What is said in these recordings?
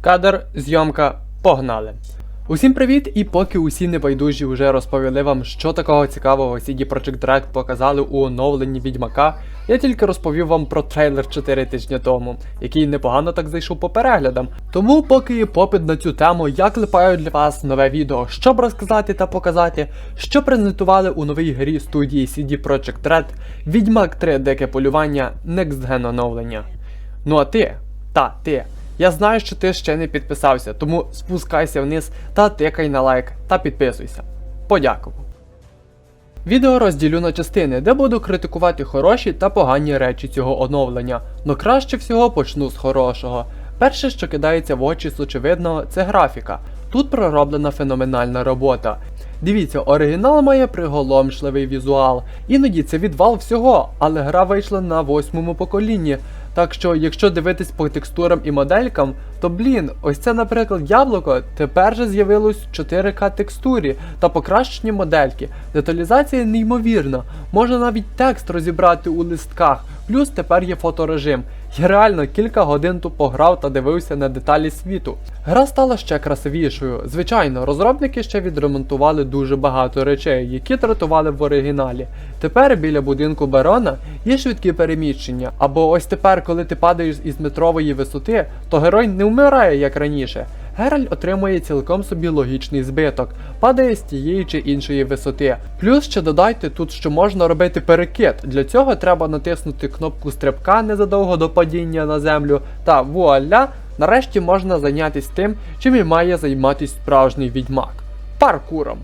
Кадр, зйомка, погнали! Усім привіт! І поки усі небайдужі вже розповіли вам, що такого цікавого CD Projekt Red показали у оновленні Відьмака, я тільки розповів вам про трейлер 4 тижні тому, який непогано так зайшов по переглядам. Тому, поки є попит на цю тему, я клепаю для вас нове відео, щоб розказати та показати, що презентували у новій грі студії CD Projekt Red Відьмак 3 Дике полювання Next Gen оновлення. Ну а ти, та ти, я знаю, що ти ще не підписався, тому спускайся вниз та тикай на лайк та підписуйся. Подякував. Відео розділю на частини, де буду критикувати хороші та погані речі цього оновлення, но краще всього почну з хорошого. Перше, що кидається в очі з очевидного, це графіка. Тут пророблена феноменальна робота. Дивіться, оригінал має приголомшливий візуал. Іноді це відвал всього, але гра вийшла на восьмому поколінні. Так що, якщо дивитись по текстурам і моделькам, то блін, ось це, наприклад, яблуко тепер же з'явилось 4К текстурі та покращені модельки. Деталізація неймовірна, можна навіть текст розібрати у листках, плюс тепер є фоторежим. Я реально кілька годин тупо грав та дивився на деталі світу. Гра стала ще красивішою. Звичайно, розробники ще відремонтували дуже багато речей, які тратували в оригіналі. Тепер біля будинку барона є швидкі переміщення, або ось тепер, коли ти падаєш із метрової висоти, то герой не вмирає як раніше. Гераль отримує цілком собі логічний збиток, падає з тієї чи іншої висоти. Плюс ще додайте тут, що можна робити перекид. Для цього треба натиснути кнопку стрибка незадовго до падіння на землю, та вуаля, нарешті можна зайнятися тим, чим і має займатися справжній відьмак паркуром.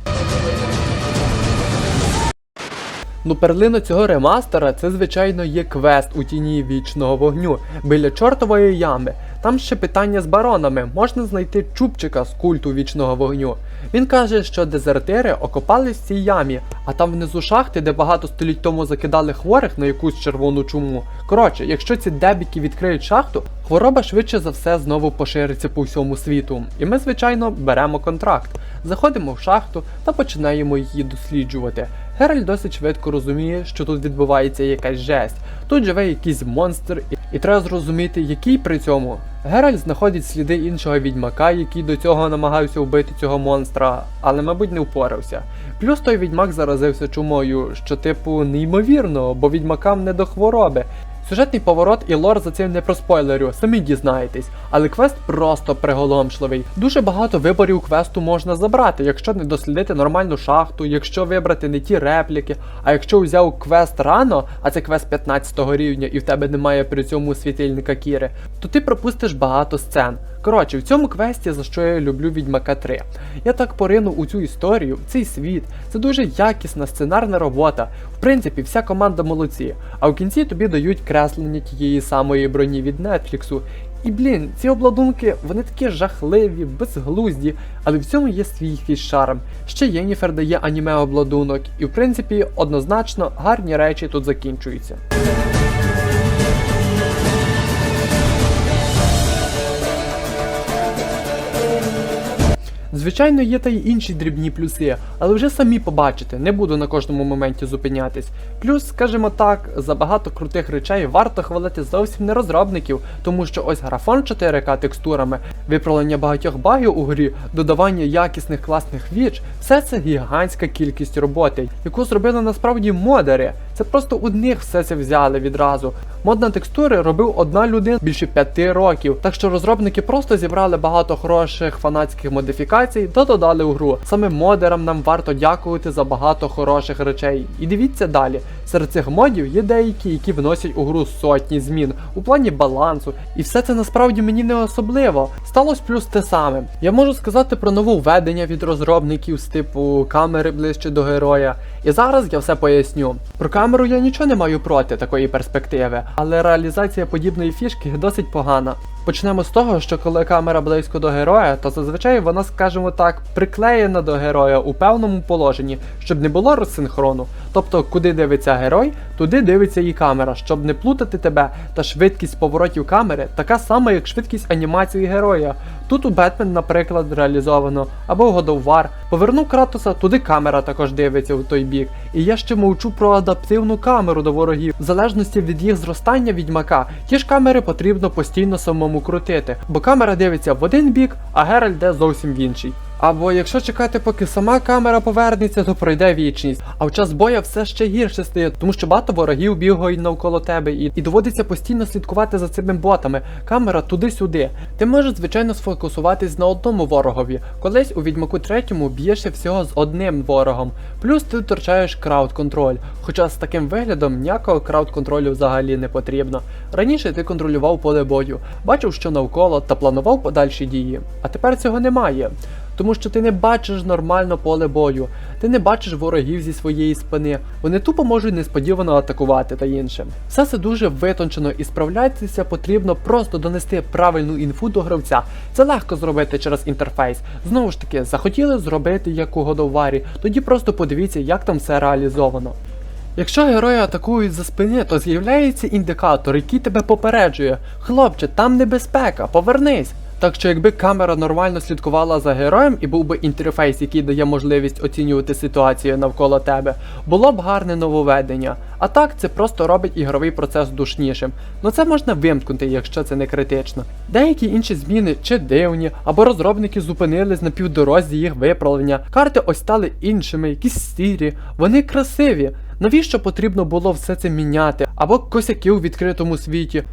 Ну, перлина цього ремастера це, звичайно, є квест у тіні вічного вогню біля чортової ями. Там ще питання з баронами, можна знайти чубчика з культу вічного вогню. Він каже, що дезертири окопались в цій ямі, а там внизу шахти, де багато століть тому закидали хворих на якусь червону чуму. Коротше, якщо ці дебіки відкриють шахту, хвороба швидше за все знову пошириться по всьому світу. І ми, звичайно, беремо контракт, заходимо в шахту та починаємо її досліджувати. Гераль досить швидко розуміє, що тут відбувається якась жесть. Тут живе якийсь монстр, і треба зрозуміти, який при цьому. Геральт знаходить сліди іншого відьмака, який до цього намагався вбити цього монстра, але, мабуть, не впорався. Плюс той відьмак заразився чумою, що типу неймовірно, бо відьмакам не до хвороби. Сюжетний поворот і лор за цим не проспойлерю, самі дізнаєтесь, але квест просто приголомшливий. Дуже багато виборів квесту можна забрати, якщо не дослідити нормальну шахту, якщо вибрати не ті репліки, а якщо взяв квест рано, а це квест 15 рівня, і в тебе немає при цьому світильника Кіри, то ти пропустиш багато сцен. Коротше, в цьому квесті, за що я люблю Відьмака 3. Я так поринув у цю історію, в цей світ. Це дуже якісна сценарна робота. В принципі, вся команда молодці. А в кінці тобі дають креслення тієї самої броні від Нетфліксу. І блін, ці обладунки, вони такі жахливі, безглузді, але в цьому є свій якийсь шарм. Ще Єніфер дає аніме обладунок, і в принципі, однозначно гарні речі тут закінчуються. Звичайно, є та й інші дрібні плюси, але вже самі побачите, не буду на кожному моменті зупинятись. Плюс, скажімо так, за багато крутих речей варто хвалити зовсім не розробників, тому що ось графон 4К текстурами, виправлення багатьох багів у грі, додавання якісних класних віч, все це гігантська кількість роботи, яку зробили насправді модери. Це просто у них все це взяли відразу. Мод на текстури робив одна людина більше п'яти років, так що розробники просто зібрали багато хороших фанатських модифікацій та додали у гру. Саме модерам нам варто дякувати за багато хороших речей. І дивіться далі. Серед цих модів є деякі, які вносять у гру сотні змін у плані балансу, і все це насправді мені не особливо. Сталося плюс те саме. Я можу сказати про нове введення від розробників з типу камери ближче до героя. І зараз я все поясню. Про камеру я нічого не маю проти такої перспективи, але реалізація подібної фішки досить погана. Почнемо з того, що коли камера близько до героя, то зазвичай вона, скажімо так, приклеєна до героя у певному положенні, щоб не було розсинхрону. Тобто, куди дивиться герой, туди дивиться і камера, щоб не плутати тебе, та швидкість поворотів камери така сама, як швидкість анімації героя. Тут у Бетмен, наприклад, реалізовано, або God of. Повернув Кратоса, туди камера також дивиться в той бік. І я ще мовчу про адаптивну камеру до ворогів. В залежності від їх зростання відьмака, ті ж камери потрібно постійно самому крутити, бо камера дивиться в один бік, а Геральт йде зовсім в інший. Або якщо чекати, поки сама камера повернеться, то пройде вічність. А в час боя все ще гірше стає, тому що багато ворогів бігають навколо тебе, і, і доводиться постійно слідкувати за цими ботами. Камера туди-сюди. Ти можеш, звичайно, сфокусуватись на одному ворогові. Колись у відьмаку третьому б'єшся всього з одним ворогом. Плюс ти втрачаєш крауд-контроль. Хоча з таким виглядом ніякого крауд-контролю взагалі не потрібно. Раніше ти контролював поле бою, бачив, що навколо, та планував подальші дії. А тепер цього немає. Тому що ти не бачиш нормально поле бою, ти не бачиш ворогів зі своєї спини, вони тупо можуть несподівано атакувати та інше. Все це дуже витончено і справлятися потрібно просто донести правильну інфу до гравця. Це легко зробити через інтерфейс. Знову ж таки, захотіли зробити як у War, тоді просто подивіться, як там все реалізовано. Якщо герої атакують за спини, то з'являється індикатор, який тебе попереджує. Хлопче, там небезпека, повернись. Так що якби камера нормально слідкувала за героєм і був би інтерфейс, який дає можливість оцінювати ситуацію навколо тебе, було б гарне нововведення. А так це просто робить ігровий процес душнішим. Ну це можна вимкнути, якщо це не критично. Деякі інші зміни чи дивні, або розробники зупинились на півдорозі їх виправлення. Карти ось стали іншими, якісь сірі, вони красиві. Навіщо потрібно було все це міняти? Або косяки у відкритому світі.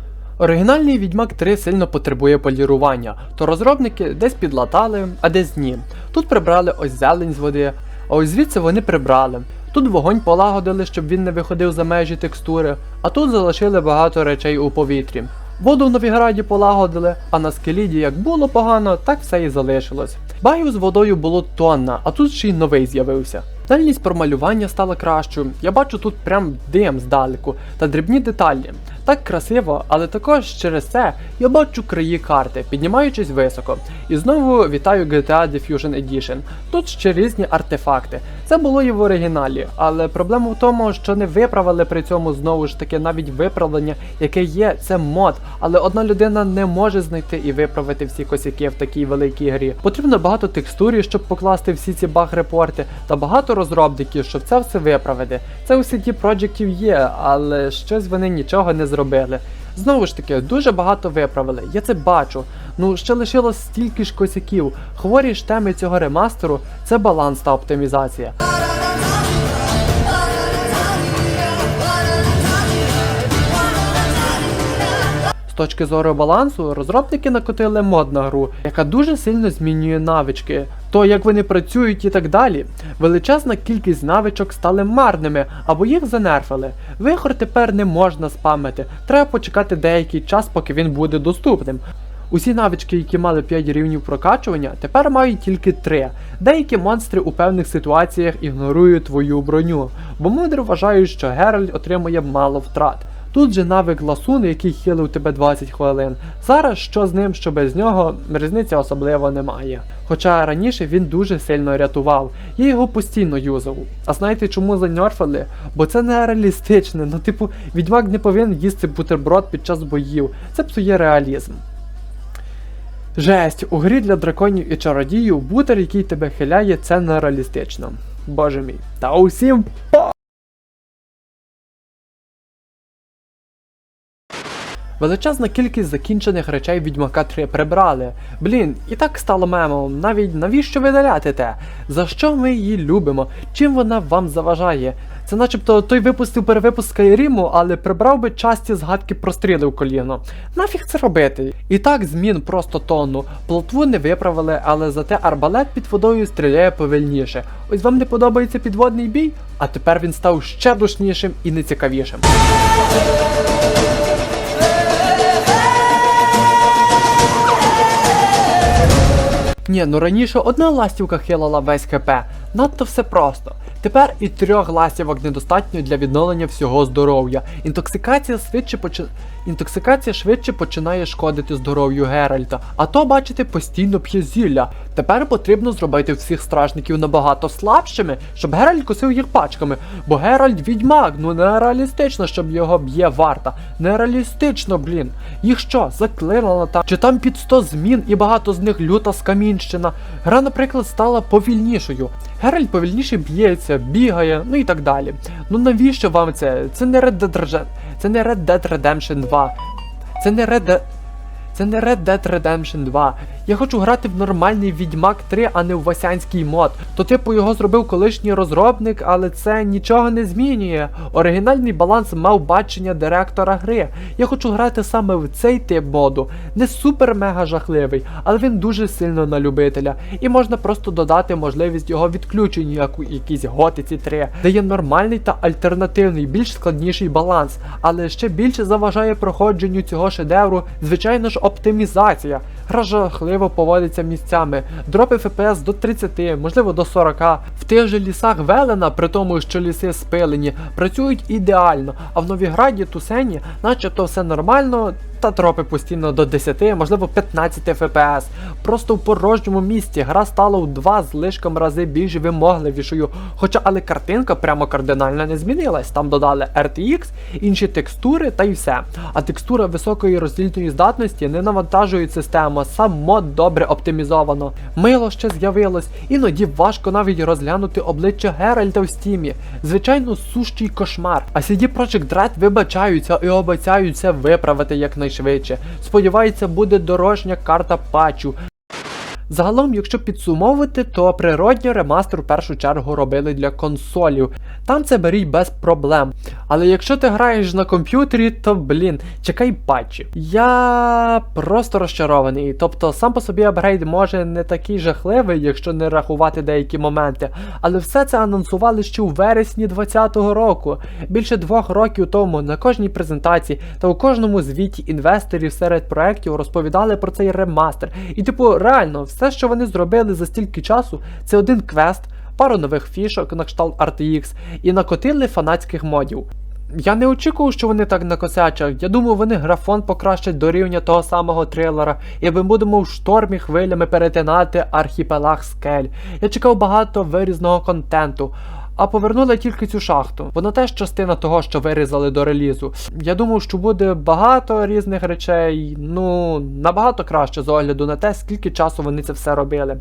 Оригінальний Відьмак 3 сильно потребує полірування, то розробники десь підлатали, а десь ні. Тут прибрали ось зелень з води, а ось звідси вони прибрали. Тут вогонь полагодили, щоб він не виходив за межі текстури, а тут залишили багато речей у повітрі. Воду в Новіграді полагодили, а на скеліді як було погано, так все і залишилось. Багів з водою було тонна, а тут ще й новий з'явився. Дальність промалювання стала кращою. Я бачу тут прям дим здалеку та дрібні деталі. Так красиво, але також через це я бачу краї карти, піднімаючись високо. І знову вітаю GTA Diffusion Edition. Тут ще різні артефакти. Це було і в оригіналі, але проблема в тому, що не виправили при цьому знову ж таки навіть виправлення, яке є, це мод. Але одна людина не може знайти і виправити всі косяки в такій великій грі. Потрібно багато текстурі, щоб покласти всі ці баг-репорти, та багато розробників, щоб це все виправити. Це у CD Projektів є, але щось вони нічого не зробили. Знову ж таки, дуже багато виправили, я це бачу. Ну, ще лишилось стільки ж косяків. Хворі ж теми цього ремастеру це баланс та оптимізація. Точки зору балансу, розробники накотили мод на гру, яка дуже сильно змінює навички, то як вони працюють і так далі. Величезна кількість навичок стали марними або їх занерфили. Вихор тепер не можна спамити, треба почекати деякий час, поки він буде доступним. Усі навички, які мали 5 рівнів прокачування, тепер мають тільки 3. Деякі монстри у певних ситуаціях ігнорують твою броню, бо мудри вважають, що Геральт отримує мало втрат. Тут же навик ласун, який хилив тебе 20 хвилин. Зараз що з ним, що без нього, різниці особливо немає. Хоча раніше він дуже сильно рятував, я його постійно юзав. А знаєте чому заньорфали? Бо це не реалістичне, ну типу, відьмак не повинен їсти бутерброд під час боїв. Це псує реалізм. Жесть, у грі для драконів і чародіїв бутер, який тебе хиляє, це не реалістично. Боже мій. Та усім по. Величезна кількість закінчених речей Відьмака 3 прибрали. Блін, і так стало мемом. Навіть навіщо видаляти те? За що ми її любимо? Чим вона вам заважає? Це начебто той випустив перевипуск Скайріму, але прибрав би часті згадки про стріли в коліно. Нафіг це робити? І так змін просто тонну. Плотву не виправили, але зате арбалет під водою стріляє повільніше. Ось вам не подобається підводний бій? А тепер він став ще душнішим і нецікавішим. Ні, ну раніше одна ластівка хилила весь ХП. Надто все просто. Тепер і трьох ластівок недостатньо для відновлення всього здоров'я. Інтоксикація швидше почи... Інтоксикація швидше починає шкодити здоров'ю Геральта, а то, бачите, постійно п'є зілля. Тепер потрібно зробити всіх стражників набагато слабшими, щоб Геральт косив їх пачками. Бо Геральт відьмак, ну нереалістично, щоб його б'є варта. Нереалістично, блін. Їх що, заклинило там? Чи там під 100 змін і багато з них люта скамінщина? Гра, наприклад, стала повільнішою. Геральт повільніше б'ється, бігає, ну і так далі. Ну навіщо вам це? Це не Red Dead Redemption, це не Red Dead Redemption 2. Це не Red Dead... Це не Red Dead Redemption 2. Я хочу грати в нормальний Відьмак 3, а не в Васянський мод. То типу його зробив колишній розробник, але це нічого не змінює. Оригінальний баланс мав бачення директора гри. Я хочу грати саме в цей тип моду. Не супер-мега жахливий, але він дуже сильно на любителя. І можна просто додати можливість його відключення, як у якійсь готиці 3, де є нормальний та альтернативний, більш складніший баланс. Але ще більше заважає проходженню цього шедевру, звичайно ж, оптимізація. Гра жахливо поводиться місцями. Дропи FPS до 30, можливо до 40. В тих же лісах Велена, при тому, що ліси спилені, працюють ідеально, а в Новіграді Тусені, начебто все нормально. Та тропи постійно до 10, можливо 15 FPS. Просто в порожньому місці гра стала в два з лишком рази більш вимогливішою. Хоча але картинка прямо кардинально не змінилась. Там додали RTX, інші текстури та й все. А текстура високої роздільної здатності не навантажує систему, сам мод добре оптимізовано. Мило ще з'явилось, іноді важко навіть розглянути обличчя Геральта в стімі. Звичайно, сущий кошмар. А CD Projekt Red вибачаються і обіцяють це виправити якнайшвидше. Сподіваються, буде дорожня карта патчу. Загалом, якщо підсумовувати, то природньо ремастер в першу чергу робили для консолів. Там це беріть без проблем. Але якщо ти граєш на комп'ютері, то блін, чекай патчі. Я просто розчарований. Тобто сам по собі апгрейд може не такий жахливий, якщо не рахувати деякі моменти. Але все це анонсували ще у вересні 2020 року. Більше двох років тому на кожній презентації та у кожному звіті інвесторів серед проєктів розповідали про цей ремастер. І типу, реально, все, що вони зробили за стільки часу, це один квест, пару нових фішок на кшталт RTX і накотили фанатських модів. Я не очікував, що вони так накосячать. Я думав, вони графон покращать до рівня того самого трилера, і ми будемо в штормі хвилями перетинати архіпелаг скель. Я чекав багато вирізного контенту. А повернули тільки цю шахту. Вона теж частина того, що вирізали до релізу. Я думав, що буде багато різних речей, ну набагато краще з огляду на те, скільки часу вони це все робили.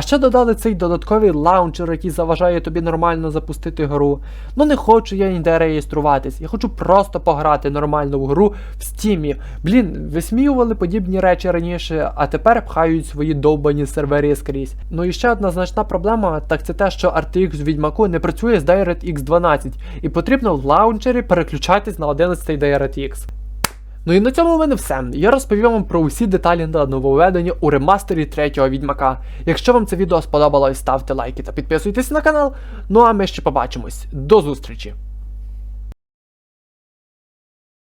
А ще додали цей додатковий лаунчер, який заважає тобі нормально запустити гру. Ну не хочу я ніде реєструватись, я хочу просто пограти нормально в гру в стімі. Блін, висміювали подібні речі раніше, а тепер пхають свої довбані сервери скрізь. Ну і ще одна значна проблема, так це те, що RTX в Відьмаку не працює з DirectX 12, і потрібно в лаунчері переключатись на 11 DirectX. Ну і на цьому в мене все. Я розповів вам про усі деталі на нововведення у ремастері третього відьмака. Якщо вам це відео сподобалось, ставте лайки та підписуйтесь на канал. Ну а ми ще побачимось. До зустрічі!